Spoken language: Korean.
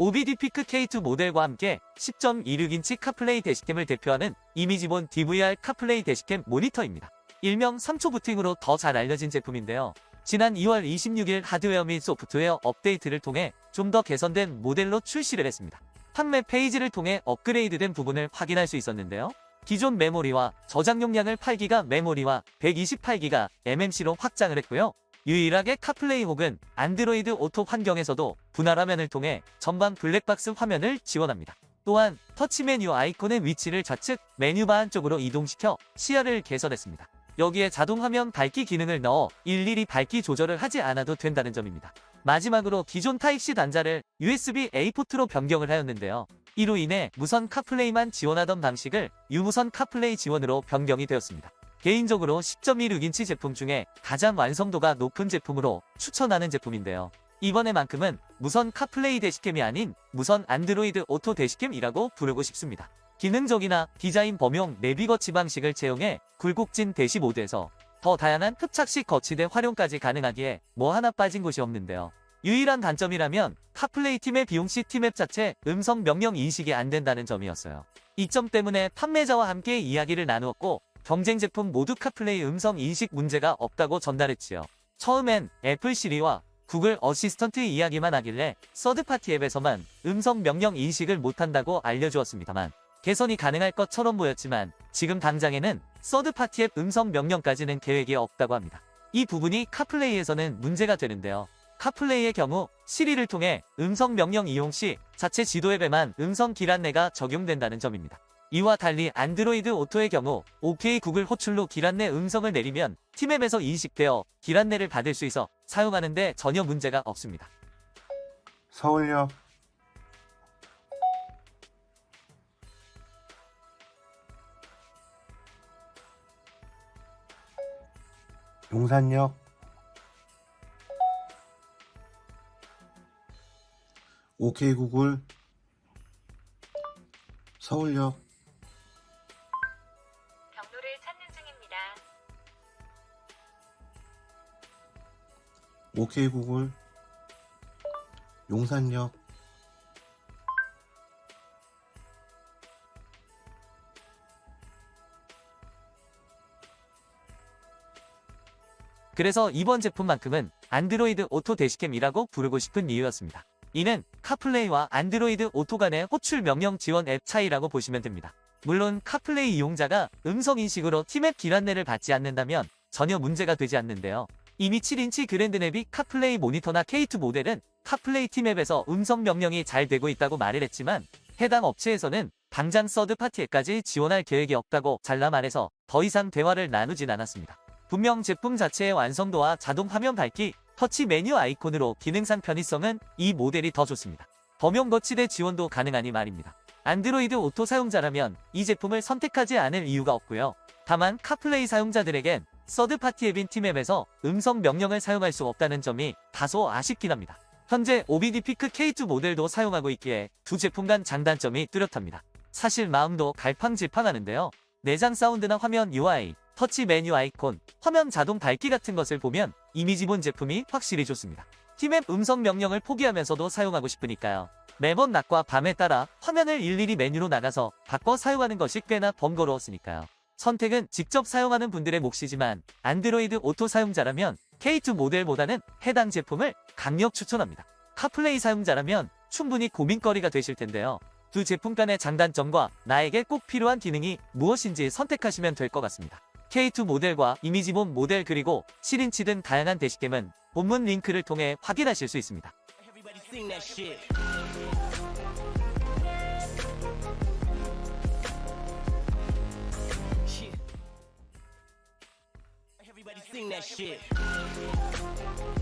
OBD 피크 K2 모델과 함께 10.26인치 카플레이 대시캠을 대표하는 이미지본 DVR 카플레이 대시캠 모니터입니다. 일명 3초 부팅으로 더 잘 알려진 제품인데요. 지난 2월 26일 하드웨어 및 소프트웨어 업데이트를 통해 좀 더 개선된 모델로 출시를 했습니다. 판매 페이지를 통해 업그레이드된 부분을 확인할 수 있었는데요. 기존 메모리와 저장 용량을 8기가 메모리와 128기가 MMC로 확장을 했고요. 유일하게 카플레이 혹은 안드로이드 오토 환경에서도 분할 화면을 통해 전방 블랙박스 화면을 지원합니다. 또한 터치 메뉴 아이콘의 위치를 좌측 메뉴바 안쪽으로 이동시켜 시야를 개선했습니다. 여기에 자동 화면 밝기 기능을 넣어 일일이 밝기 조절을 하지 않아도 된다는 점입니다. 마지막으로 기존 타입C 단자를 USB-A 포트로 변경을 하였는데요. 이로 인해 무선 카플레이만 지원하던 방식을 유무선 카플레이 지원으로 변경이 되었습니다. 개인적으로 10.16인치 제품 중에 가장 완성도가 높은 제품으로 추천하는 제품인데요. 이번에만큼은 무선 카플레이 대시캠이 아닌 무선 안드로이드 오토 대시캠이라고 부르고 싶습니다. 기능적이나 디자인 범용 내비 거치 방식을 채용해 굴곡진 대시 모드에서 더 다양한 흡착식 거치대 활용까지 가능하기에 뭐 하나 빠진 곳이 없는데요. 유일한 단점이라면 카플레이 팀의 비용 시 팀앱 자체 음성 명령 인식이 안 된다는 점이었어요. 이 점 때문에 판매자와 함께 이야기를 나누었고 경쟁 제품 모두 카플레이 음성 인식 문제가 없다고 전달했지요. 처음엔 애플 시리와 구글 어시스턴트 이야기만 하길래 서드파티 앱에서만 음성 명령 인식을 못한다고 알려주었습니다만 개선이 가능할 것처럼 보였지만 지금 당장에는 서드파티 앱 음성 명령까지는 계획이 없다고 합니다. 이 부분이 카플레이에서는 문제가 되는데요. 카플레이의 경우 시리를 통해 음성 명령 이용 시 자체 지도 앱에만 음성 길 안내가 적용된다는 점입니다. 이와 달리 안드로이드 오토의 경우 OK 구글 호출로 길 안내 음성을 내리면 팀앱에서 인식되어 길 안내를 받을 수 있어 사용하는데 전혀 문제가 없습니다. 서울역. 용산역. 오케이 구글. 서울역 오케이 구글 용산역 그래서 이번 제품만큼은 안드로이드 오토 대시캠이라고 부르고 싶은 이유였습니다. 이는 카플레이와 안드로이드 오토 간의 호출 명령 지원 앱 차이라고 보시면 됩니다. 물론 카플레이 이용자가 음성 인식으로 팀앱 길 안내를 받지 않는다면 전혀 문제가 되지 않는데요. 이미 7인치 그랜드냅이 카플레이 모니터나 K2 모델은 카플레이 팀앱에서 음성 명령이 잘 되고 있다고 말을 했지만 해당 업체에서는 당장 서드파티 앱까지 지원할 계획이 없다고 잘라 말해서 더 이상 대화를 나누진 않았습니다. 분명 제품 자체의 완성도와 자동 화면 밝기, 터치 메뉴 아이콘으로 기능상 편의성은 이 모델이 더 좋습니다. 범용 거치대 지원도 가능하니 말입니다. 안드로이드 오토 사용자라면 이 제품을 선택하지 않을 이유가 없고요. 다만 카플레이 사용자들에겐 서드파티 앱인 팀앱에서 음성 명령을 사용할 수 없다는 점이 다소 아쉽긴 합니다. 현재 OBD 피크 K2 모델도 사용하고 있기에 두 제품 간 장단점이 뚜렷합니다. 사실 마음도 갈팡질팡하는데요. 내장 사운드나 화면 UI, 터치 메뉴 아이콘, 화면 자동 밝기 같은 것을 보면 이미 지본 제품이 확실히 좋습니다. 팀앱 음성 명령을 포기하면서도 사용하고 싶으니까요. 매번 낮과 밤에 따라 화면을 일일이 메뉴로 나가서 바꿔 사용하는 것이 꽤나 번거로웠으니까요. 선택은 직접 사용하는 분들의 몫이지만 안드로이드 오토 사용자라면 K2 모델보다는 해당 제품을 강력 추천합니다. 카플레이 사용자라면 충분히 고민거리가 되실 텐데요. 두 제품 간의 장단점과 나에게 꼭 필요한 기능이 무엇인지 선택하시면 될 것 같습니다. K2 모델과 이미지본 모델 그리고 7인치 등 다양한 대시캠은 본문 링크를 통해 확인하실 수 있습니다. That shit.